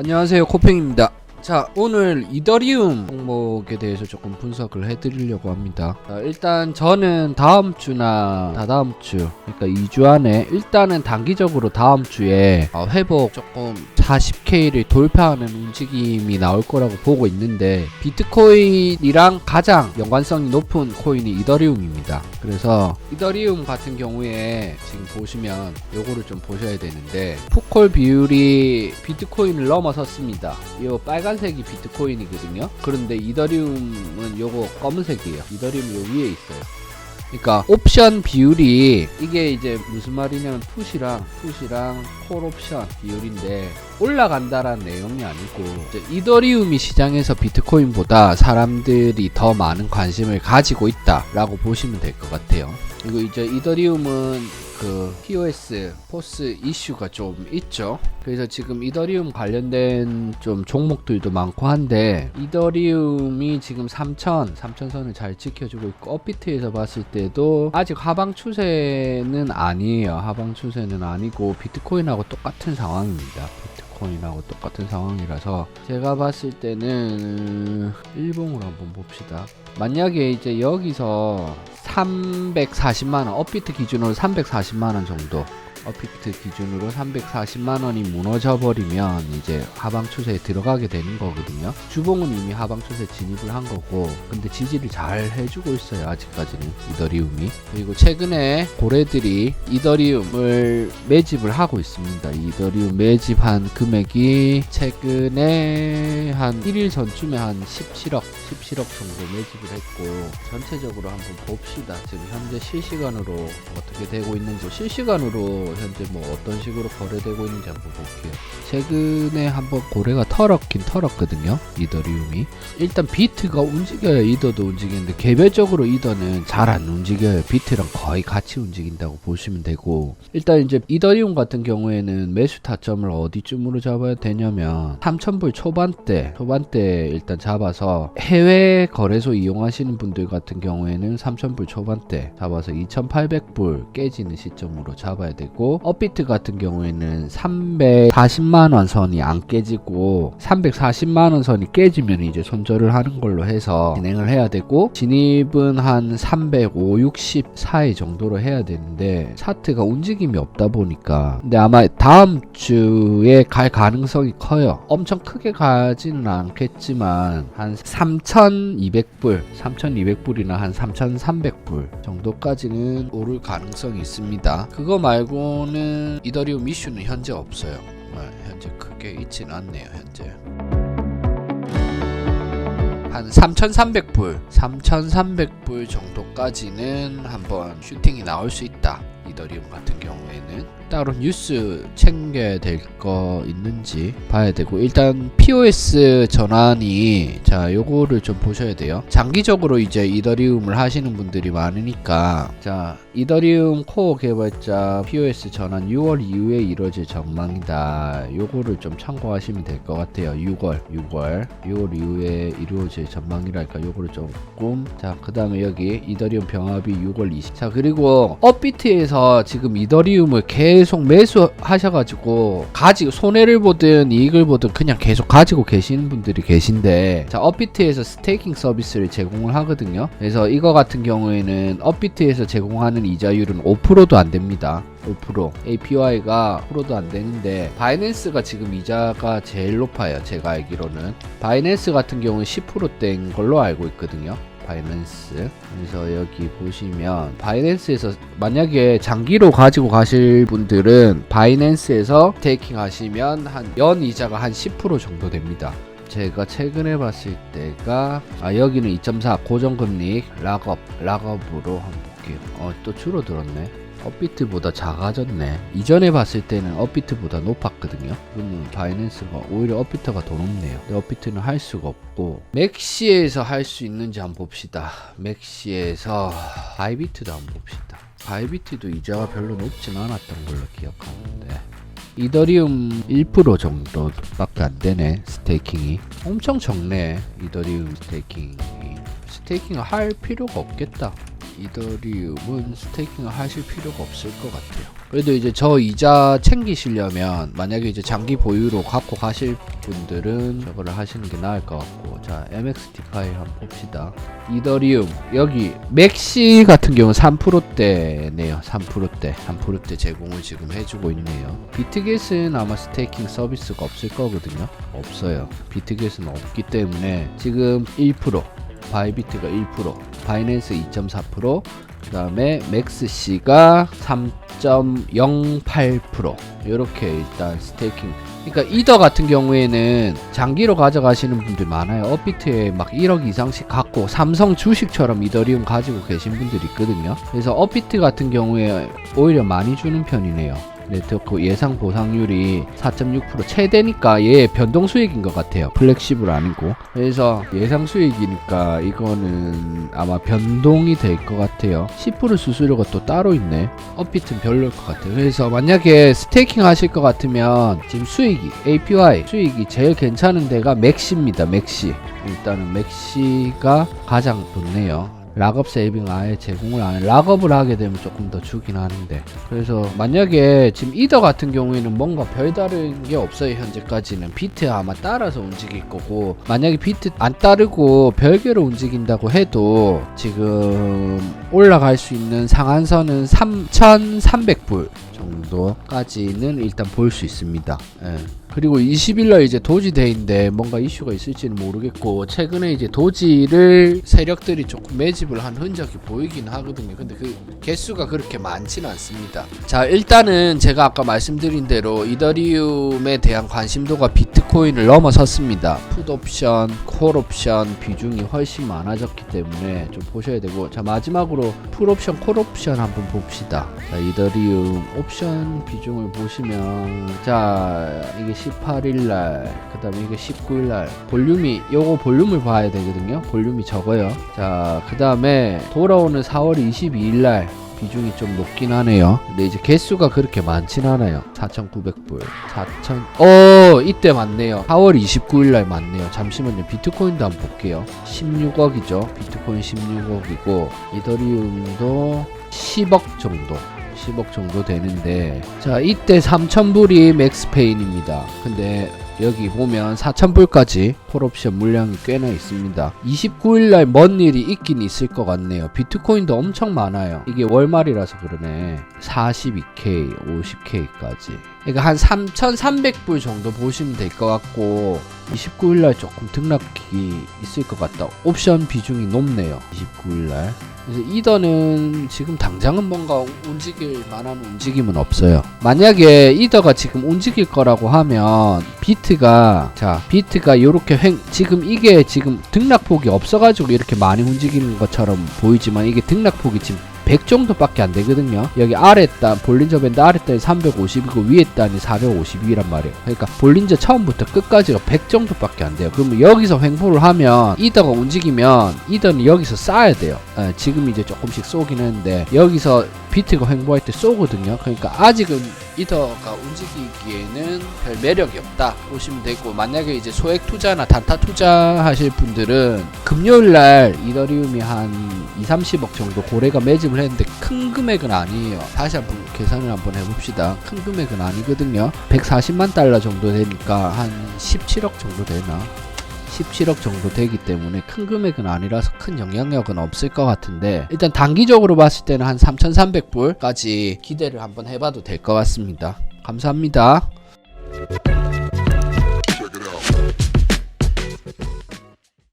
안녕하세요 코팽입니다. 자 오늘 이더리움 종목에 대해서 조금 분석을 해드리려고 합니다. 자, 일단 저는 다음 주나 다다음 주 그러니까 2주 안에 일단은 단기적으로 다음 주에 어, 회복 조금 40K를 돌파하는 움직임이 나올 거라고 보고 있는데 비트코인이랑 가장 연관성이 높은 코인이 이더리움입니다 그래서 이더리움 같은 경우에 지금 보시면 요거를 좀 보셔야 되는데 푸콜 비율이 비트코인을 넘어섰습니다. 요 빨간색이 비트코인이거든요. 그런데 이더리움은 요거 검은색이에요. 이더리움 요 위에 있어요. 그러니까 옵션 비율이 이게 이제 무슨 말이냐면 풋이랑 풋이랑 콜 옵션 비율인데 올라간다라는 내용이 아니고 이더리움이 시장에서 비트코인보다 사람들이 더 많은 관심을 가지고 있다라고 보시면 될 것 같아요. 그리고 이제 이더리움은 그 POS 포스 이슈가 좀 있죠. 그래서 지금 이더리움 관련된 좀 종목들도 많고 한데 이더리움이 지금 3천 3천선을 잘 지켜주고 있고 업비트에서 봤을 때도 아직 하방 추세는 아니에요. 하방 추세는 아니고 비트코인하고 똑같은 상황입니다. 비트 코인하고 똑같은 상황이라서 제가 봤을 때는 일봉으로 한번 봅시다. 만약에 이제 여기서 340만원 업비트 기준으로 340만원 정도 업비트 기준으로 340만원이 무너져 버리면 이제 하방 추세에 들어가게 되는 거거든요. 주봉은 이미 하방 추세 진입을 한 거고 근데 지지를 잘 해주고 있어요 아직까지는 이더리움이. 그리고 최근에 고래들이 이더리움을 매집을 하고 있습니다. 이더리움 매집한 금액이 최근에 한 1일 전쯤에 한 17억 17억 정도 매집을 했고 전체적으로 한번 봅시다. 지금 현재 실시간으로 어떻게 되고 있는지. 실시간으로 현재 뭐 어떤 식으로 거래되고 있는지 한번 볼게요. 최근에 한번 고래가 털었긴 털었거든요 이더리움이. 일단 비트가 움직여야 이더도 움직이는데 개별적으로 이더는 잘 안 움직여요. 비트랑 거의 같이 움직인다고 보시면 되고. 일단 이제 이더리움 같은 경우에는 매수 타점을 어디쯤으로 잡아야 되냐면 3000불 초반대 초반대 일단 잡아서 해외 거래소 이용하시는 분들 같은 경우에는 3000불 초반대 잡아서 2800불 깨지는 시점으로 잡아야 되고 업비트 같은 경우에는 340만원 선이 안 깨지고 340만원 선이 깨지면 이제 손절을 하는 걸로 해서 진행을 해야 되고 진입은 한 305, 64회 정도로 해야 되는데 차트가 움직임이 없다 보니까 근데 아마 다음 주에 갈 가능성이 커요. 엄청 크게 가지는 않겠지만 한 3,200불, 3,200불이나 한 3,300불 정도까지는 오를 가능성이 있습니다. 그거 말고 는 이더리움 이슈는 현재 없어요. 네, 현재 크게 있지는 않네요. 현재. 한 3,300불, 3,300불 정도까지는 한번 슈팅이 나올 수 있다. 이더리움 같은 경우에는 따로 뉴스 챙겨야 될 거 있는지 봐야 되고 일단 POS 전환이 자 요거를 좀 보셔야 돼요. 장기적으로 이제 이더리움을 하시는 분들이 많으니까 자 이더리움 코어 개발자 POS 전환 6월 이후에 이루어질 전망이다. 요거를 좀 참고하시면 될 것 같아요. 6월, 6월, 6월 이후에 이루어질 전망이랄까 요거를 조금 자 그 다음에 여기 이더리움 병합이 6월 20. 자 그리고 업비트에서 지금 이더리움을 계속 매수하셔가지고 가지고 손해를 보든 이익을 보든 그냥 계속 가지고 계시는 분들이 계신데 자 업비트에서 스테이킹 서비스를 제공을 하거든요. 그래서 이거 같은 경우에는 업비트에서 제공하는 이자율은 5%도 안 됩니다. 5% APY가 5%도 안 되는데 바이낸스가 지금 이자가 제일 높아요. 제가 알기로는 바이낸스 같은 경우는 10%대인 걸로 알고 있거든요. 바이낸스. 그래서 여기 보시면 바이낸스에서 만약에 장기로 가지고 가실 분들은 바이낸스에서 테이킹 하시면 한 연 이자가 한 10% 정도 됩니다. 제가 최근에 봤을 때가 아 여기는 2.4 고정금리 락업 락업으로 한번 볼게요. 어 또 줄어들었네 업비트보다 작아졌네. 이전에 봤을 때는 업비트보다 높았거든요. 그러면 바이낸스가 오히려 업비트가 더 높네요. 근데 업비트는 할 수가 없고 맥시에서 할 수 있는지 한번 봅시다. 맥시에서 바이비트도 한번 봅시다. 바이비트도 이자가 별로 높진 않았던 걸로 기억하는데 이더리움 1% 정도밖에 안 되네 스테이킹이 엄청 적네 이더리움 스테이킹이 스테이킹을 할 필요가 없겠다 이더리움은 스테이킹을 하실 필요가 없을 것 같아요. 그래도 이제 저 이자 챙기시려면 만약에 이제 장기 보유로 갖고 가실 분들은 저거를 하시는 게 나을 것 같고 자 MXT파이 한번 봅시다. 이더리움 여기 맥시 같은 경우는 3%대네요. 3%대 3%대 제공을 지금 해주고 있네요. 비트겟은 아마 스테이킹 서비스가 없을 거거든요. 없어요. 비트겟은 없기 때문에 지금 1% 바이비트가 1%, 바이낸스 2.4%, 그 다음에 맥스씨가 3.08% 이렇게 일단 스테이킹. 그러니까 이더 같은 경우에는 장기로 가져가시는 분들 많아요. 업비트에 막 1억 이상씩 갖고 삼성 주식처럼 이더리움 가지고 계신 분들이 있거든요. 그래서 업비트 같은 경우에 오히려 많이 주는 편이네요 네트워크 예상 보상률이 4.6% 최대니까 얘 변동 수익인 것 같아요. 플렉시블 아니고. 그래서 예상 수익이니까 이거는 아마 변동이 될 것 같아요. 10% 수수료가 또 따로 있네. 업비트는 별로일 것 같아요. 그래서 만약에 스테이킹 하실 것 같으면 지금 수익이 APY 수익이 제일 괜찮은 데가 맥시입니다. 맥시. 일단은 맥시가 가장 좋네요. 락업 세이빙 아예 제공을 안 해. 락업을 하게 되면 조금 더 주긴 하는데. 그래서 만약에 지금 이더 같은 경우에는 뭔가 별다른 게 없어요. 현재까지는 비트 아마 따라서 움직일 거고 만약에 비트 안 따르고 별개로 움직인다고 해도 지금 올라갈 수 있는 상한선은 3,300불 정도까지는 일단 볼 수 있습니다. 예. 그리고 20일날 이제 도지데이인데 뭔가 이슈가 있을지는 모르겠고 최근에 이제 도지를 세력들이 조금 매집을 한 흔적이 보이긴 하거든요. 근데 그 개수가 그렇게 많지는 않습니다. 자 일단은 제가 아까 말씀드린 대로 이더리움에 대한 관심도가 비트코인을 넘어섰습니다. 풋옵션, 콜옵션 비중이 훨씬 많아졌기 때문에 좀 보셔야 되고 자 마지막으로 풀옵션, 콜옵션 한번 봅시다. 자 이더리움 옵션 비중을 보시면 자 이게 18일날 그 다음에 이게 19일날 볼륨이 요거 볼륨을 봐야 되거든요. 볼륨이 적어요. 자그 다음에 돌아오는 4월 22일날 비중이 좀 높긴 하네요. 근데 이제 개수가 그렇게 많진 않아요. 4,900불. 4,000 어 이때 맞네요. 4월 29일날 맞네요. 잠시만요. 비트코인도 한번 볼게요. 16억이죠. 비트코인 16억이고 이더리움도 10억 정도 10억 정도 되는데 자 이때 3,000불이 맥스페인입니다. 근데 여기 보면 4,000불까지 콜옵션 물량이 꽤나 있습니다. 29일날 뭔 일이 있긴 있을 것 같네요. 비트코인도 엄청 많아요. 이게 월말이라서 그러네. 42K 50K까지. 그러니까 한 3,300불 정도 보시면 될 것 같고 29일날 조금 등락이 있을 것 같다. 옵션 비중이 높네요 29일날. 그래서 이더는 지금 당장은 뭔가 움직일 만한 움직임은 없어요. 만약에 이더가 지금 움직일 거라고 하면 비트가 자 비트가 요렇게 횡 지금 이게 지금 등락폭이 없어가지고 이렇게 많이 움직이는 것처럼 보이지만 이게 등락폭이 지금 100 정도밖에 안 되거든요. 여기 아래 단 볼린저 밴드 아래 단이 350이고 위에 단이 452란 말이에요. 그러니까 볼린저 처음부터 끝까지가 100 정도밖에 안 돼요. 그러면 여기서 횡보를 하면 이더가 움직이면 이더는 여기서 쌓아야 돼요. 예, 지금 이제 조금씩 쏘긴 했는데 여기서 비트가 횡보할 때 쏘거든요. 그러니까 아직은 이더가 움직이기에는 별 매력이 없다 보시면 되고 만약에 이제 소액 투자나 단타 투자 하실 분들은 금요일 날 이더리움이 한 2, 30억 정도 고래가 매집을 했는데 큰 금액은 아니에요. 다시 한번 계산을 한번 해봅시다. 큰 금액은 아니거든요. 140만 달러 정도 되니까 한 17억 정도 되나? 17억 정도 되기 때문에 큰 금액은 아니라서 큰 영향력은 없을 것 같은데 일단 단기적으로 봤을 때는 한 3,300불까지 기대를 한번 해봐도 될 것 같습니다. 감사합니다.